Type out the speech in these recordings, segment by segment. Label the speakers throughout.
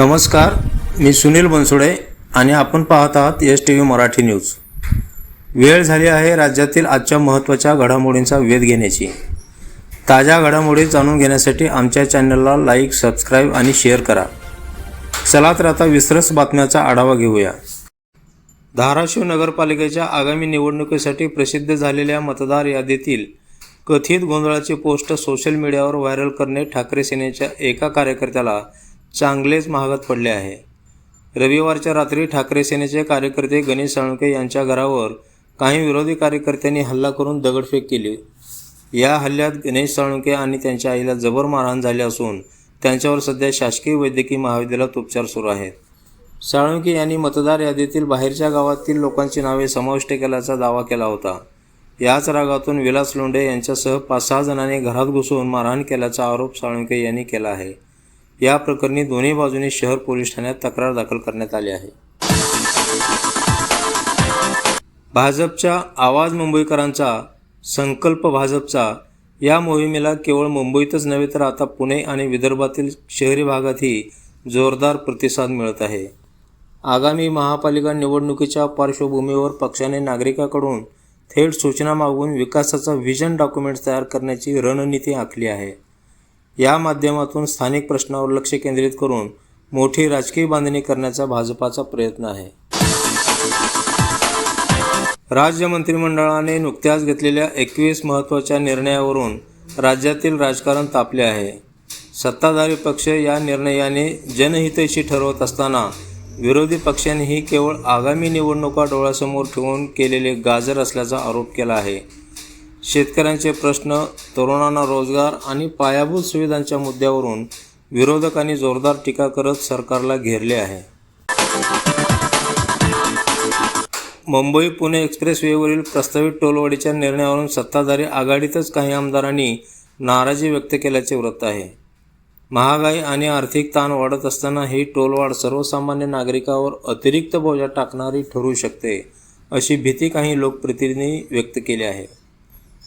Speaker 1: नमस्कार मी सुनील बनसोडे आणि आपण पाहत आहात S T V Marathi news. वेळ झाली आहे राज्यातील आजच्या महत्त्वाच्या घडामोडींचा वेध घेण्याची. ताज्या घडामोडी जाणून घेण्यासाठी आमच्या चॅनलला लाईक सबस्क्राईब आणि शेअर करा. चला तर आता विसरस बातम्याचा आढावा घेऊया. धाराशिव नगरपालिकेच्या आगामी निवडणुकीसाठी प्रसिद्ध झालेल्या मतदार यादीतील कथित गोंधळाची पोस्ट सोशल मीडियावर व्हायरल करणे ठाकरे सेनेच्या एका कार्यकर्त्याला चांगलेच महागात पडले आहे. रविवारच्या रात्री ठाकरे सेनेचे कार्यकर्ते गणेश साळुंके यांच्या घरावर काही विरोधी कार्यकर्त्यांनी हल्ला करून दगडफेक केली. या हल्ल्यात गणेश साळुंके आणि त्यांच्या आईला जबर मारहाण झाली असून त्यांच्यावर सध्या शासकीय वैद्यकीय महाविद्यालयात उपचार सुरू आहेत. साळुंके यांनी मतदार यादीतील बाहेरच्या गावातील लोकांची नावे समाविष्ट केल्याचा दावा केला होता. याच रागातून विलास लोंढे यांच्यासह पाच सहा जणांनी घरात घुसून मारहाण केल्याचा आरोप साळुंके यांनी केला आहे. या प्रकरणी दोन्ही बाजूने शहर पोलीस ठाण्यात तक्रार दाखल करण्यात आली आहे. भाजपच्या आवाज मुंबईकरांचा संकल्प भाजपचा या मोहिमेला केवळ मुंबईतच नव्हे तर आता पुणे आणि विदर्भातील शहरी भागातही जोरदार प्रतिसाद मिळत आहे. आगामी महापालिका निवडणुकीच्या पार्श्वभूमीवर पक्षाने नागरिकांकडून थेट सूचना मागून विकासाचा व्हिजन डॉक्युमेंट तयार करण्याची रणनीती आखली आहे. या माध्यमातून स्थानिक प्रश्नावर लक्ष केंद्रित करून मोठी राजकीय बांधणी करण्याचा भाजपाचा प्रयत्न आहे. राज्य मंत्रिमंडळाने नुकत्याच घेतलेल्या एकवीस महत्त्वाच्या निर्णयावरून राज्यातील राजकारण तापले आहे. सत्ताधारी पक्ष या निर्णयाने जनहितैषी ठरवत असताना विरोधी पक्षांनीही केवळ आगामी निवडणुका डोळ्यासमोर ठेवून केलेले गाजर असल्याचा आरोप केला आहे. शेतकऱ्यांचे प्रश्न तरुणांना रोजगार आणि पायाभूत सुविधांच्या मुद्द्यावरून विरोधकांनी जोरदार टीका करत सरकारला घेरले आहे. मुंबई पुणे एक्सप्रेसवेवरील प्रस्तावित टोलवाडीच्या निर्णयावरून सत्ताधारी आघाडीतच काही आमदारांनी नाराजी व्यक्त केल्याचे वृत्त आहे. महागाई आणि आर्थिक ताण वाढत असताना ही टोलवाढ सर्वसामान्य नागरिकावर अतिरिक्त बोजा टाकणारी ठरू शकते अशी भीती काही लोकप्रतिनिधी व्यक्त केली आहे.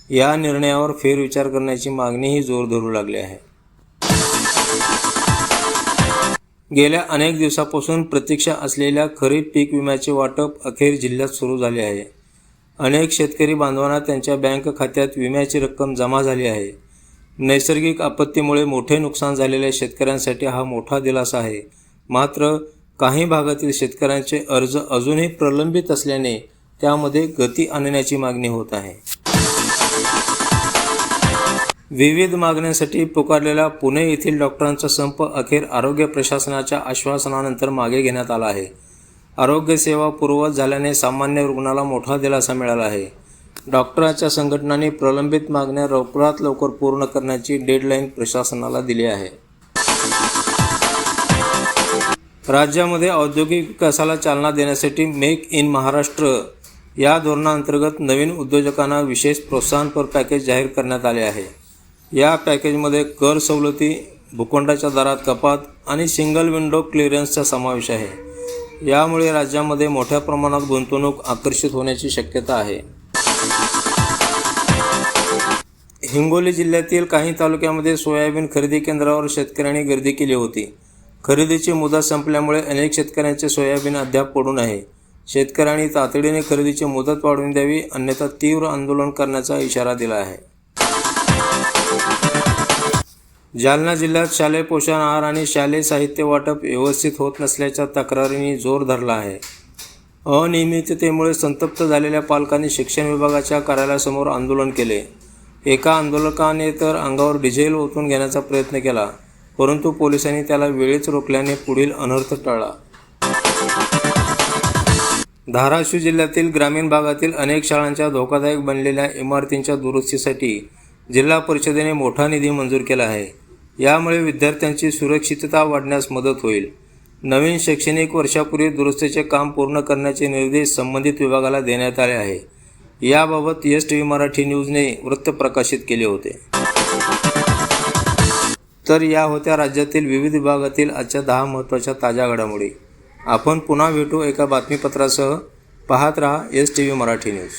Speaker 1: या निर्णयावर फेरविचार करण्याची मागणीही जोर धरू लागली आहे. गेल्या अनेक दिवसापासून प्रतीक्षा असलेल्या खरीप पीक विम्याचे वाटप अखेर जिल्ह्यात सुरू झाले आहे. अनेक शेतकरी बांधवांना त्यांच्या बँक खात्यात विम्याची रक्कम जमा झाली आहे. नैसर्गिक आपत्तीमुळे मोठे नुकसान झालेल्या शेतकऱ्यांसाठी हा मोठा दिलासा आहे. मात्र काही भागातील शेतकऱ्यांचे अर्ज अजूनही प्रलंबित असल्याने त्यामध्ये गती आणण्याची मागणी होत आहे. विविध मागण्यांसाठी पुकारलेला पुणे येथील डॉक्टरांचा संप अखेर आरोग्य प्रशासनाच्या आश्वासनानंतर मागे घेण्यात आला आहे. आरोग्य सेवा पूर्ववत झाल्याने सामान्य रुग्णाला मोठा दिलासा मिळाला आहे. डॉक्टरांच्या संघटनांनी प्रलंबित मागण्या लवकरात लवकर पूर्ण करण्याची डेडलाईन प्रशासनाला दिली आहे. राज्यामध्ये औद्योगिक विकासाला चालना देण्यासाठी मेक इन महाराष्ट्र या धोरणाअंतर्गत नवीन उद्योजकांना विशेष प्रोत्साहनपर पॅकेज जाहीर करण्यात आले आहे. या पॅकेजमध्ये कर सवलती भूखंडाच्या दरात कपात आणि सिंगल विंडो क्लिअरन्सचा समावेश आहे. यामुळे राज्यामध्ये मोठ्या प्रमाणात गुंतवणूक आकर्षित होण्याची शक्यता आहे. हिंगोली जिल्ह्यातील काही तालुक्यामध्ये सोयाबीन खरेदी केंद्रावर शेतकऱ्यांनी गर्दी केली होती. खरेदीची मुदत संपल्यामुळे अनेक शेतकऱ्यांचे सोयाबीन अद्याप पडून आहे. शेतकऱ्यांनी तातडीने खरेदीची मुदत वाढवून द्यावी अन्यथा तीव्र आंदोलन करण्याचा इशारा दिला आहे. जालना जिल्ह्यात शालेय पोषण आहार आणि शालेय साहित्य वाटप व्यवस्थित होत नसल्याच्या तक्रारींनी जोर धरला आहे. अनियमिततेमुळे संतप्त झालेल्या पालकांनी शिक्षण विभागाच्या कार्यालयासमोर आंदोलन केले. एका आंदोलकाने तर अंगावर डिझेल ओतून घेण्याचा प्रयत्न केला परंतु पोलिसांनी त्याला वेळीच रोखल्याने पुढील अनर्थ टळला. धाराशिव जिल्ह्यातील ग्रामीण भागातील अनेक शाळांच्या धोकादायक बनलेल्या इमारतींच्या दुरुस्तीसाठी जिल्हा परिषदेने मोठा निधी मंजूर केला आहे. यामुळे विद्यार्थ्यांची सुरक्षितता वाढण्यास मदत होईल. नवीन शैक्षणिक वर्षापूर्वी दुरुस्तीचे काम पूर्ण करण्याचे निर्देश संबंधित विभागाला देण्यात आले आहे. याबाबत एस टी व्ही मराठी न्यूजने वृत्त प्रकाशित केले होते. तर या होत्या राज्यातील विविध विभागातील आजच्या दहा महत्त्वाच्या ताज्या घडामोडी. आपण पुन्हा भेटू एका बातमीपत्रासह. पाहत रहा S T V Marathi news